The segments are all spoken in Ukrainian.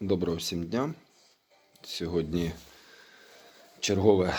Доброго всім дня. Сьогодні чергове,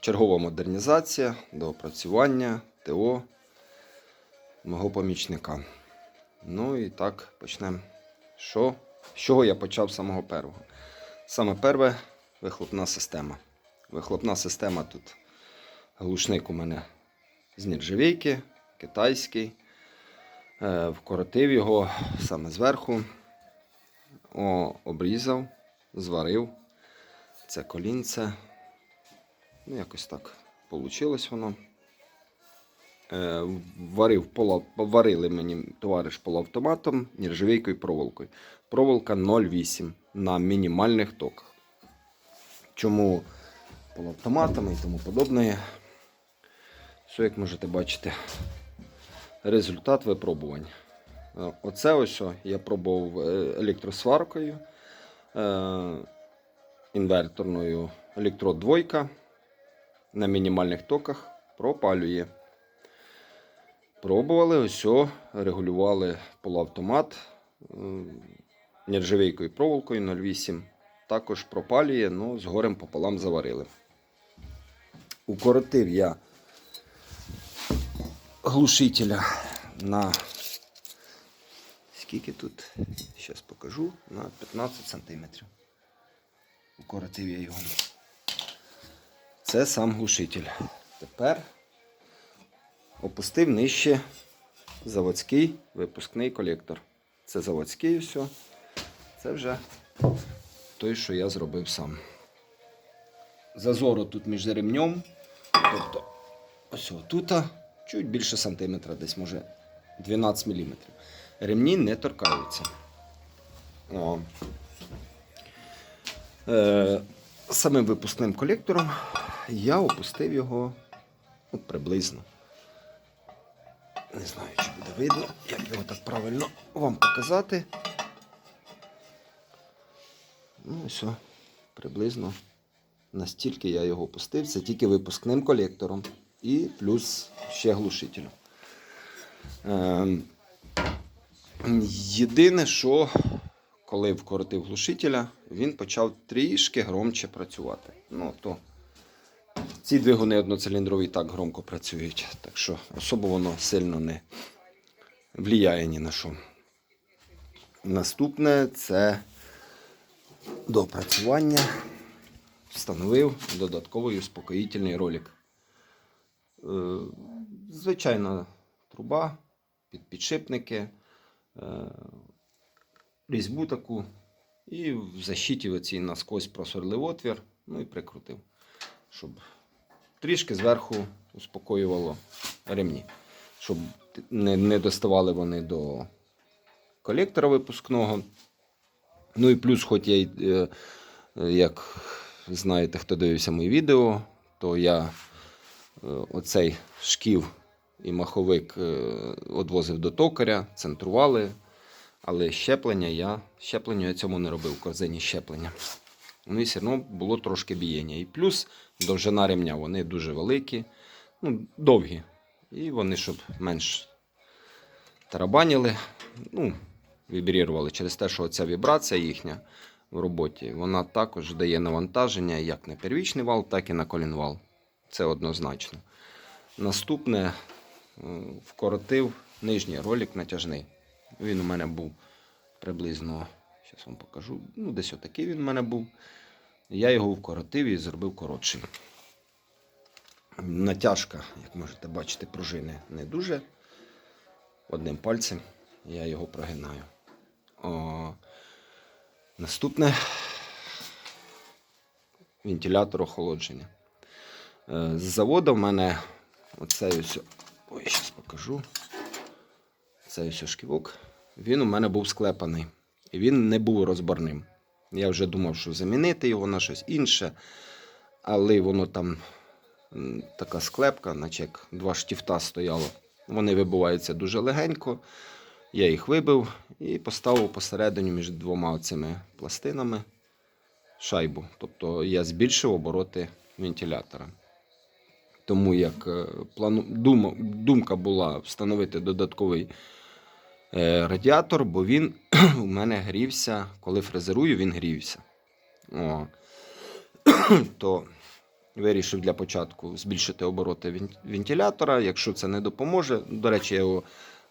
чергова модернізація, доопрацювання ТО мого помічника. Ну і так, почнемо. Що? З чого я почав з самого первого? Саме перше вихлопна система. Вихлопна система тут глушник у мене з нержавійки, китайський. Е, Вкоротив його саме зверху. О, обрізав, зварив. Це колінце. Ну, якось так вийшло воно. Е, варив поло, варили мені товариш полуавтоматом, нержавійкою проволокою. Проволока 0,8 на мінімальних токах. Чому полуавтоматами і тому подобне. Все, як можете бачити, результат випробувань. Е, Оце ось я пробував е, електросваркою, е, інверторною електрод двойка на мінімальних токах пропалює. Пробували, ось регулювали полуавтомат нержавійкою проволокою 0,8. Також пропалює, ну, з горем пополам заварили. Укоротив я глушителя на Скільки тут? Зараз покажу. На 15 см. Укоротив я його. Це сам глушитель. Тепер опустив нижче заводський випускний колектор. Це заводський все. Це вже той, що я зробив сам. Зазору тут між ремнем. Тобто, ось тут чуть більше сантиметра, десь може 12 мм ремні не торкаються. О. Е, самим випускним колектором я опустив його ну, приблизно. Не знаю, чи буде видно, як його так правильно вам показати. Ну, все, приблизно настільки я його опустив. Це тільки випускним колектором і плюс ще глушителем. Е, Єдине, що коли вкоротив глушителя, він почав трішки громче працювати. Ну, то ці двигуни одноциліндрові так громко працюють, так що особо воно сильно не влияє ні на що. Наступне це допрацювання. Встановив додатковий успокоїтельний ролик. Е, Звичайна труба під підшипники. Е, різьбу таку. І в защиті оцій наскось просверлив отвір, ну і прикрутив, щоб трішки зверху успокоювало ремні, щоб не, не доставали вони до колектора випускного. Ну і плюс, хоч я, е, як знаєте, хто дивився мої відео, то я е, оцей шків і маховик відвозив до токаря, центрували. Але щеплення я щеплення я цьому не робив корзині щеплення. Ну і все одно було трошки бієння. І плюс довжина ремня, вони дуже великі, ну, довгі. І вони, щоб менш тарабаніли, ну, вібрірували через те, що ця вібрація їхня в роботі, вона також дає навантаження як на первічний вал, так і на колінвал. Це однозначно. Наступне вкоротив нижній ролик натяжний. Він у мене був приблизно, зараз вам покажу, ну, десь отакий він у мене був. Я його вкоротив і зробив коротшим. Натяжка, як можете бачити, пружини не дуже. Одним пальцем я його прогинаю. О, наступне вентилятор охолодження. Е, З заводу в мене оцей ось. Ой, зараз покажу. Цей ось шківок. Він у мене був склепаний. І він не був розборним. Я вже думав, що замінити його на щось інше. Але воно там така склепка, наче як два штифта стояло. Вони вибиваються дуже легенько. Я їх вибив і поставив посередині між двома цими пластинами шайбу. Тобто я збільшив обороти вентилятора. Тому як е, плану... дума... думка була встановити додатковий е, радіатор, бо він у мене грівся, коли фрезерую, він грівся. О. То вирішив для початку збільшити обороти вентилятора. Якщо це не допоможе, до речі, я його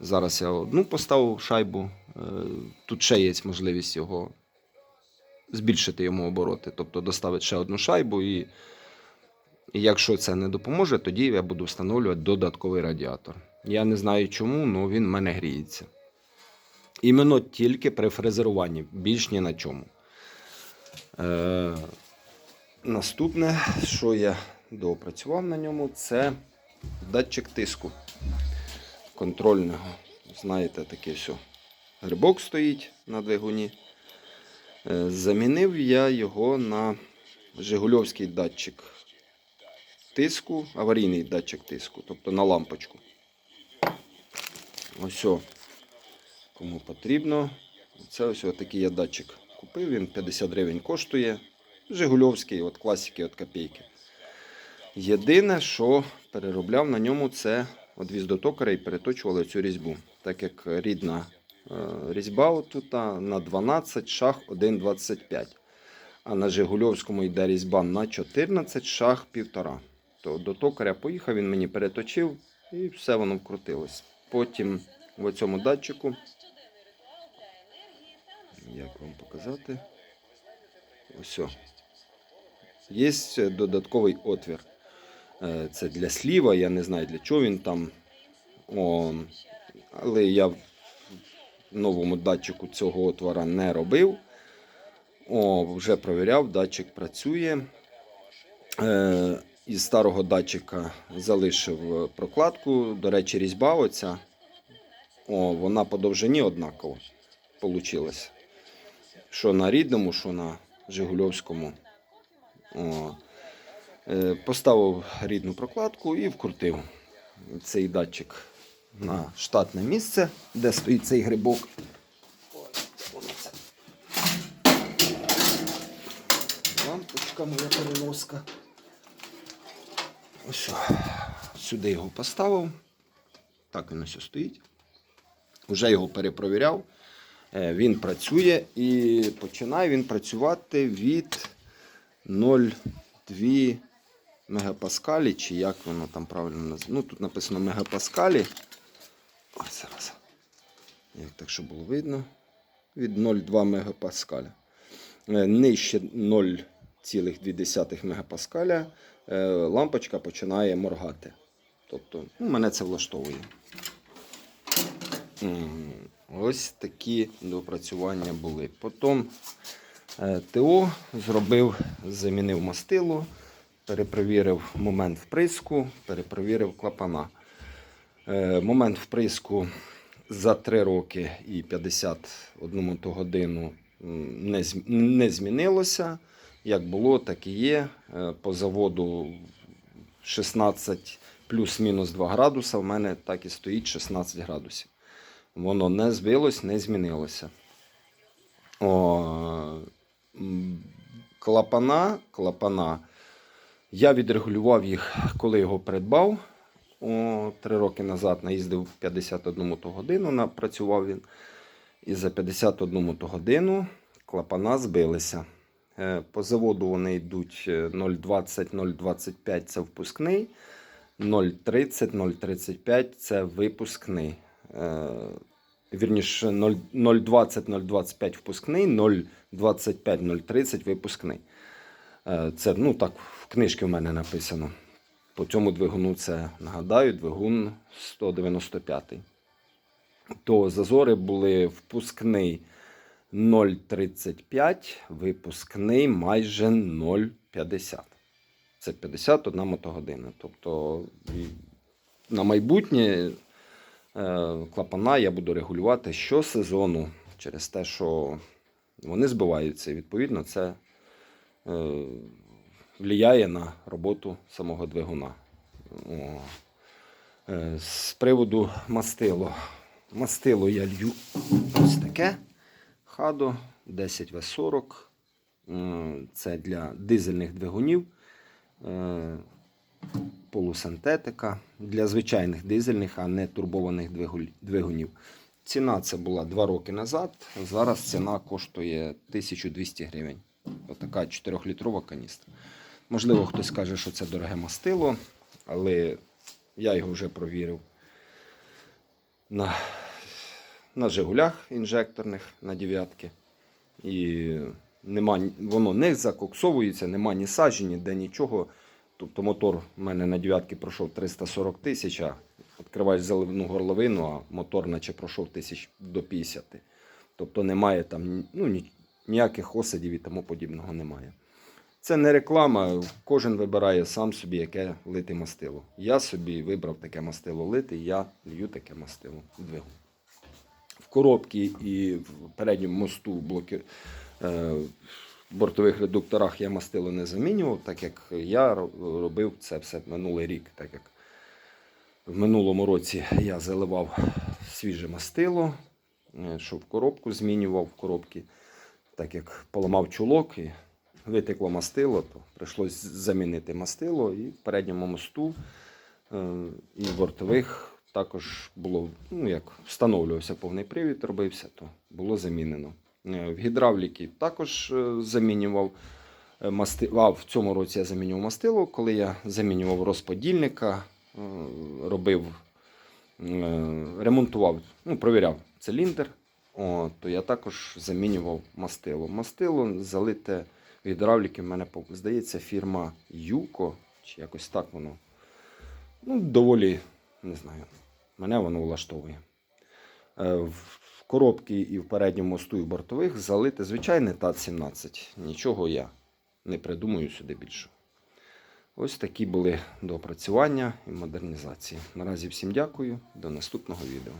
зараз я одну поставив шайбу. Е, Тут ще є можливість його збільшити йому обороти, тобто доставити ще одну шайбу. І, і якщо це не допоможе, тоді я буду встановлювати додатковий радіатор. Я не знаю чому, але він в мене гріється. Іменно тільки при фрезеруванні, більш ні на чому. Е, наступне, що я доопрацював на ньому, це датчик тиску контрольного. Знаєте, такий все. Грибок стоїть на двигуні. Е, замінив я його на Жигульовський датчик тиску, аварійний датчик тиску, тобто на лампочку. Ось. о. Кому потрібно. Це ось такий я датчик купив. Він 50 гривень коштує. Жигульовський, от класики, от копійки. Єдине, що переробляв на ньому, це одвіз до токаря і переточували цю різьбу. Так як рідна е, різьба отут на 12 шаг 1,25. А на Жигульовському йде різьба на 14 шаг 1,5. То до токаря поїхав, він мені переточив і все воно вкрутилось. Потім в цьому датчику. Як вам показати? Ось. Є додатковий отвір. Е, Це для сліва, я не знаю для чого він там. О, але я в новому датчику цього отвора не робив. О, вже провіряв, датчик працює. Е, із старого датчика залишив прокладку. До речі, різьба оця. О, вона по довжині однакова получилась. Що на рідному, що на Жигульовському. О. Е, Поставив рідну прокладку і вкрутив цей датчик на штатне місце, де стоїть цей грибок. Лампочка моя переноска. Ось. Сюди його поставив. Так він ось стоїть. Уже його перепровіряв. Е, Він працює і починає він працювати від 0,2 мегапаскалі, чи як воно там правильно називається. Ну, тут написано мегапаскалі. Ось зараз. Як так, щоб було видно. Від 0,2 мегапаскаля. Е, Нижче 0,2 мегапаскаля е, лампочка починає моргати. Тобто, ну, мене це влаштовує. Ось такі допрацювання були. Потім е, ТО зробив, замінив мастило, перепровірив момент вприску, перепровірив клапана. Е, Момент вприску за 3 роки і 51 мотогодину м, не, зм- не змінилося. Як було, так і є. Е, По заводу 16 плюс-мінус 2 градуса. В мене так і стоїть 16 градусів. Воно не збилось, не змінилося. О, клапана, клапана. Я відрегулював їх, коли його придбав. О, три роки назад наїздив 51 мотогодину, напрацював він. І за 51 мотогодину клапана збилися. Е, По заводу вони йдуть е, 0,20-0,25 це впускний, 0,30, 0,35 це випускний. Е, Вірніше 0,20-0,25 впускний, 0,25-0,30 випускний. Е, Це ну так в книжці в мене написано. По цьому двигуну це нагадаю, двигун 195. То зазори були впускний 0,35, випускний майже 0,50. Це 51 мотогодина. Тобто на майбутнє е, клапана я буду регулювати щосезону через те, що вони збиваються. І відповідно це е, впливає на роботу самого двигуна. Е, З приводу мастило. Мастило я лью ось таке хадо 10В40. Е, Це для дизельних двигунів. Е, Полусинтетика для звичайних дизельних, а не турбованих двигунів. ціна це була 2 роки назад. Зараз ціна коштує 1200 гривень. Отака 4-літрова каністра. Можливо, хтось каже, що це дороге мастило, але я його вже провірив на, на Жигулях інжекторних на дев'ятки. І нема, воно не закоксовується, нема ні сажі, ніде нічого. Тобто мотор у мене на дев'ятки пройшов 340 тисяч, а відкриваєш заливну горловину, а мотор наче пройшов тисяч до 50. Тобто немає там ну, ніяких осадів і тому подібного немає. Це не реклама, кожен вибирає сам собі, яке лити мастило. Я собі вибрав таке мастило лити, я лью таке мастило в двигун. Коробці і в передньому мосту блоки, е, бортових редукторах я мастило не замінював, так як я робив це все минулий рік, так як в минулому році я заливав свіже мастило, е, що в коробку змінював в коробці, так як поламав чулок і витекло мастило, то прийшлось замінити мастило і в передньому мосту е, і в бортових також було, ну як встановлювався повний привід, робився, то було замінено. Е, В гідравліки також е, замінював е, масти... а, в цьому році я замінював мастило, коли я замінював розподільника, робив, ремонтував, ну, провіряв циліндр, о, то я також замінював мастило. Мастило залите в гідравліки, в мене здається, фірма Юко, чи якось так воно. Ну, доволі, не знаю, мене воно влаштовує. Е, В коробці і в передньому мосту, і в бортових залите звичайне ТАТ-17. Нічого я не придумаю сюди більше. Ось такі були доопрацювання і модернізації. Наразі всім дякую. До наступного відео.